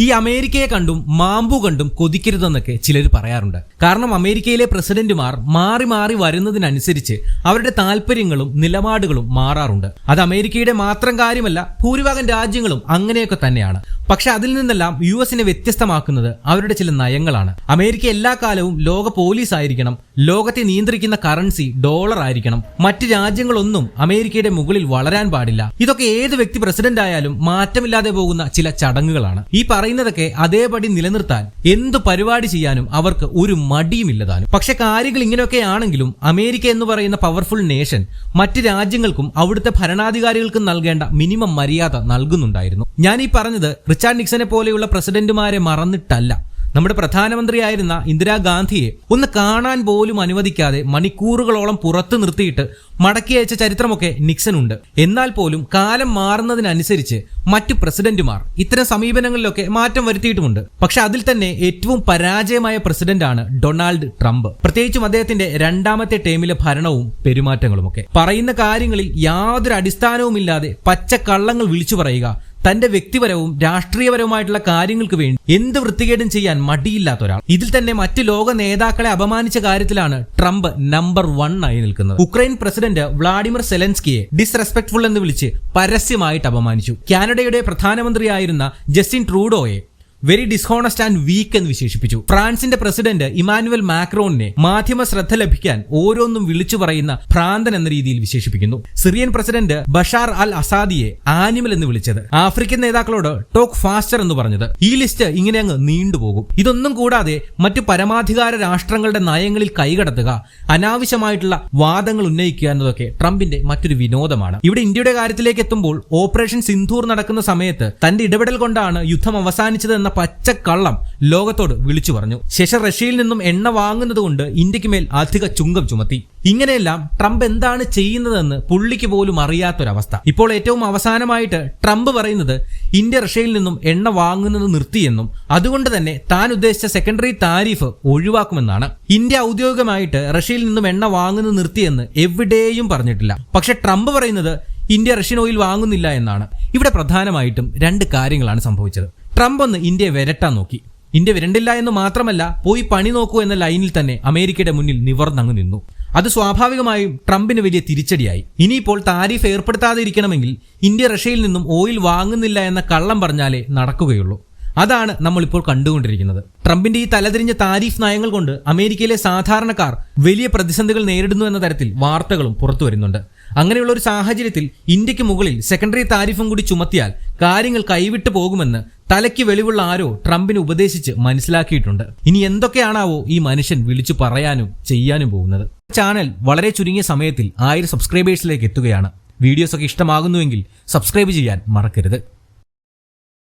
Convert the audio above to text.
ഈ അമേരിക്കയെ കണ്ടും മാമ്പു കണ്ടും കൊതിക്കരുതെന്നൊക്കെ ചിലർ പറയാറുണ്ട്. കാരണം അമേരിക്കയിലെ പ്രസിഡന്റുമാർ മാറി മാറി വരുന്നതിനനുസരിച്ച് അവരുടെ താല്പര്യങ്ങളും നിലപാടുകളും മാറാറുണ്ട്. അത് അമേരിക്കയുടെ മാത്രം കാര്യമല്ല ഭൂരിഭാഗം രാജ്യങ്ങളും അങ്ങനെയൊക്കെ തന്നെയാണ്. പക്ഷെ അതിൽ നിന്നെല്ലാം യു എസിനെ വ്യത്യസ്തമാക്കുന്നത് അവരുടെ ചില നയങ്ങളാണ്. അമേരിക്ക എല്ലാ കാലവും ലോക പോലീസ് ആയിരിക്കണം ലോകത്തെ നിയന്ത്രിക്കുന്ന കറൻസി ഡോളർ ആയിരിക്കണം. മറ്റ് രാജ്യങ്ങളൊന്നും അമേരിക്കയുടെ മുകളിൽ വളരാൻ പാടില്ല. ഇതൊക്കെ ഏത് വ്യക്തി പ്രസിഡന്റ് ആയാലും മാറ്റമില്ലാതെ പോകുന്ന ചില ചടങ്ങുകളാണ്. ഈ പറയുന്നതൊക്കെ അതേപടി നിലനിർത്താൻ എന്ത് പരിപാടി ചെയ്യാനും അവർക്ക് ഒരു മടിയുമില്ലതാനും. പക്ഷെ കാര്യങ്ങൾ ഇങ്ങനെയൊക്കെ ആണെങ്കിലും അമേരിക്ക എന്ന് പറയുന്ന പവർഫുൾ നേഷൻ മറ്റ് രാജ്യങ്ങൾക്കും അവിടുത്തെ ഭരണാധികാരികൾക്കും നൽകേണ്ട മിനിമം മര്യാദ നൽകുന്നുണ്ടായിരുന്നു. ഞാൻ ഈ പറഞ്ഞത് റിച്ചാർഡ് നിക്സനെ പോലെയുള്ള പ്രസിഡന്റുമാരെ മറന്നിട്ടല്ല. നമ്മുടെ പ്രധാനമന്ത്രിയായിരുന്ന ഇന്ദിരാഗാന്ധിയെ ഒന്ന് കാണാൻ പോലും അനുവദിക്കാതെ മണിക്കൂറുകളോളം പുറത്തു നിർത്തിയിട്ട് മടക്കി അയച്ച ചരിത്രമൊക്കെ നിക്സൺ ഉണ്ട് എന്നാൽ പോലും കാലം മാറുന്നതിനനുസരിച്ച് മറ്റു പ്രസിഡന്റുമാർ ഇത്തരം സമീപനങ്ങളിലൊക്കെ മാറ്റം വരുത്തിയിട്ടുമുണ്ട്. പക്ഷെ അതിൽ തന്നെ ഏറ്റവും പരാജയമായ പ്രസിഡന്റാണ് ഡൊണാൾഡ് ട്രംപ്. പ്രത്യേകിച്ചും അദ്ദേഹത്തിന്റെ രണ്ടാമത്തെ ടേമിലെ ഭരണവും പെരുമാറ്റങ്ങളുമൊക്കെ. പറയുന്ന കാര്യങ്ങളിൽ യാതൊരു അടിസ്ഥാനവുമില്ലാതെ പച്ചക്കള്ളങ്ങൾ വിളിച്ചു പറയുക തന്റെ വ്യക്തിപരവും രാഷ്ട്രീയപരവുമായിട്ടുള്ള കാര്യങ്ങൾക്ക് വേണ്ടി എന്ത് വൃത്തികേടും ചെയ്യാൻ മടിയില്ലാത്ത ഒരാൾ. ഇതിൽ തന്നെ മറ്റ് ലോക നേതാക്കളെ അപമാനിച്ച കാര്യത്തിലാണ് ട്രംപ് നമ്പർ വൺ ആയി നിൽക്കുന്നത്. ഉക്രൈൻ പ്രസിഡന്റ് വ്ളാഡിമിർ സെലൻസ്കിയെ ഡിസ്റെസ്പെക്ട്ഫുൾ എന്ന് വിളിച്ച് പരസ്യമായിട്ട് അപമാനിച്ചു. കാനഡയുടെ പ്രധാനമന്ത്രിയായിരുന്ന ജസ്റ്റിൻ ട്രൂഡോയെ വെരി ഡിസ്ഹോണസ്റ്റ് ആൻഡ് വീക്ക് എന്ന് വിശേഷിപ്പിച്ചു. ഫ്രാൻസിന്റെ പ്രസിഡന്റ് ഇമാനുവൽ മാക്രോണിനെ മാധ്യമ ശ്രദ്ധ ലഭിക്കാൻ ഓരോന്നും വിളിച്ചു പറയുന്ന ഭ്രാന്തൻ എന്ന രീതിയിൽ വിശേഷിപ്പിക്കുന്നു. സിറിയൻ പ്രസിഡന്റ് ബഷാർ അൽ അസാദിയെ ആനിമൽ എന്ന് വിളിച്ചത്. ആഫ്രിക്കൻ നേതാക്കളോട് ടോക്ക് ഫാസ്റ്റർ എന്ന് പറഞ്ഞത്. ഈ ലിസ്റ്റ് ഇങ്ങനെ അങ്ങ് നീണ്ടുപോകും. ഇതൊന്നും കൂടാതെ മറ്റു പരമാധികാര രാഷ്ട്രങ്ങളുടെ നയങ്ങളിൽ കൈകടത്തുക അനാവശ്യമായിട്ടുള്ള വാദങ്ങൾ ഉന്നയിക്കുക എന്നതൊക്കെ ട്രംപിന്റെ മറ്റൊരു വിനോദമാണ്. ഇവിടെ ഇന്ത്യയുടെ കാര്യത്തിലേക്ക് എത്തുമ്പോൾ ഓപ്പറേഷൻ സിന്ധൂർ നടക്കുന്ന സമയത്ത് തന്റെ ഇടപെടൽ കൊണ്ടാണ് യുദ്ധം അവസാനിച്ചത് എന്ന കള്ളം ലോകത്തോട് വിളിച്ചു പറഞ്ഞു. ശേഷം റഷ്യയിൽ നിന്നും എണ്ണ വാങ്ങുന്നതുകൊണ്ട് ഇന്ത്യയ്ക്ക് മേൽ അധിക ചുങ്കം ചുമത്തി. ഇങ്ങനെയെല്ലാം ട്രംപ് എന്താണ് ചെയ്യുന്നതെന്ന് പുള്ളിക്ക് പോലും അറിയാത്തൊരവസ്ഥ. ഇപ്പോൾ ഏറ്റവും അവസാനമായിട്ട് ട്രംപ് പറയുന്നത് ഇന്ത്യ റഷ്യയിൽ നിന്നും എണ്ണ വാങ്ങുന്നത് നിർത്തിയെന്നും അതുകൊണ്ട് തന്നെ താൻ ഉദ്ദേശിച്ച സെക്കൻഡറി താരിഫ് ഒഴിവാക്കുമെന്നാണ്. ഇന്ത്യ ഔദ്യോഗികമായിട്ട് റഷ്യയിൽ നിന്നും എണ്ണ വാങ്ങുന്നത് നിർത്തിയെന്ന് എവിടെയും പറഞ്ഞിട്ടില്ല. പക്ഷെ ട്രംപ് പറയുന്നത് ഇന്ത്യ റഷ്യൻ ഓയിൽ വാങ്ങുന്നില്ല എന്നാണ്. ഇവിടെ പ്രധാനമായിട്ടും രണ്ട് കാര്യങ്ങളാണ് സംഭവിച്ചത്. ട്രംപ് ഒന്ന് ഇന്ത്യയെ വരട്ടാൻ നോക്കി. ഇന്ത്യ വരണ്ടില്ല എന്ന് മാത്രമല്ല പോയി പണി നോക്കൂ എന്ന ലൈനിൽ തന്നെ അമേരിക്കയുടെ മുന്നിൽ നിവർന്നങ്ങ് നിന്നു. അത് സ്വാഭാവികമായും ട്രംപിന് വലിയ തിരിച്ചടിയായി. ഇനിയിപ്പോൾ താരിഫ് ഏർപ്പെടുത്താതെ ഇരിക്കണമെങ്കിൽ ഇന്ത്യ റഷ്യയിൽ നിന്നും ഓയിൽ വാങ്ങുന്നില്ല എന്ന കള്ളം പറഞ്ഞാലേ നടക്കുകയുള്ളൂ. അതാണ് നമ്മളിപ്പോൾ കണ്ടുകൊണ്ടിരിക്കുന്നത്. ട്രംപിന്റെ ഈ തലതിരിഞ്ഞ താരിഫ് നയങ്ങൾ കൊണ്ട് അമേരിക്കയിലെ സാധാരണക്കാർ വലിയ പ്രതിസന്ധികൾ നേരിടുന്നു എന്ന തരത്തിൽ വാർത്തകളും പുറത്തു വരുന്നുണ്ട്. അങ്ങനെയുള്ള ഒരു സാഹചര്യത്തിൽ ഇന്ത്യയ്ക്ക് മുകളിൽ സെക്കൻഡറി താരിഫും കൂടി ചുമത്തിയാൽ കാര്യങ്ങൾ കൈവിട്ടു പോകുമെന്ന് തലയ്ക്ക് വെളിവുള്ള ആരോ ട്രംപിന് ഉപദേശിച്ച് മനസ്സിലാക്കിയിട്ടുണ്ട്. ഇനി എന്തൊക്കെയാണാവോ ഈ മനുഷ്യൻ വിളിച്ചു പറയാനും ചെയ്യാനും പോകുന്നത്. ചാനൽ വളരെ ചുരുങ്ങിയ സമയത്തിൽ ആയിരം സബ്സ്ക്രൈബേഴ്സിലേക്ക് എത്തുകയാണ്. വീഡിയോസ് ഒക്കെ ഇഷ്ടമാകുന്നുവെങ്കിൽ സബ്സ്ക്രൈബ് ചെയ്യാൻ മറക്കരുത്.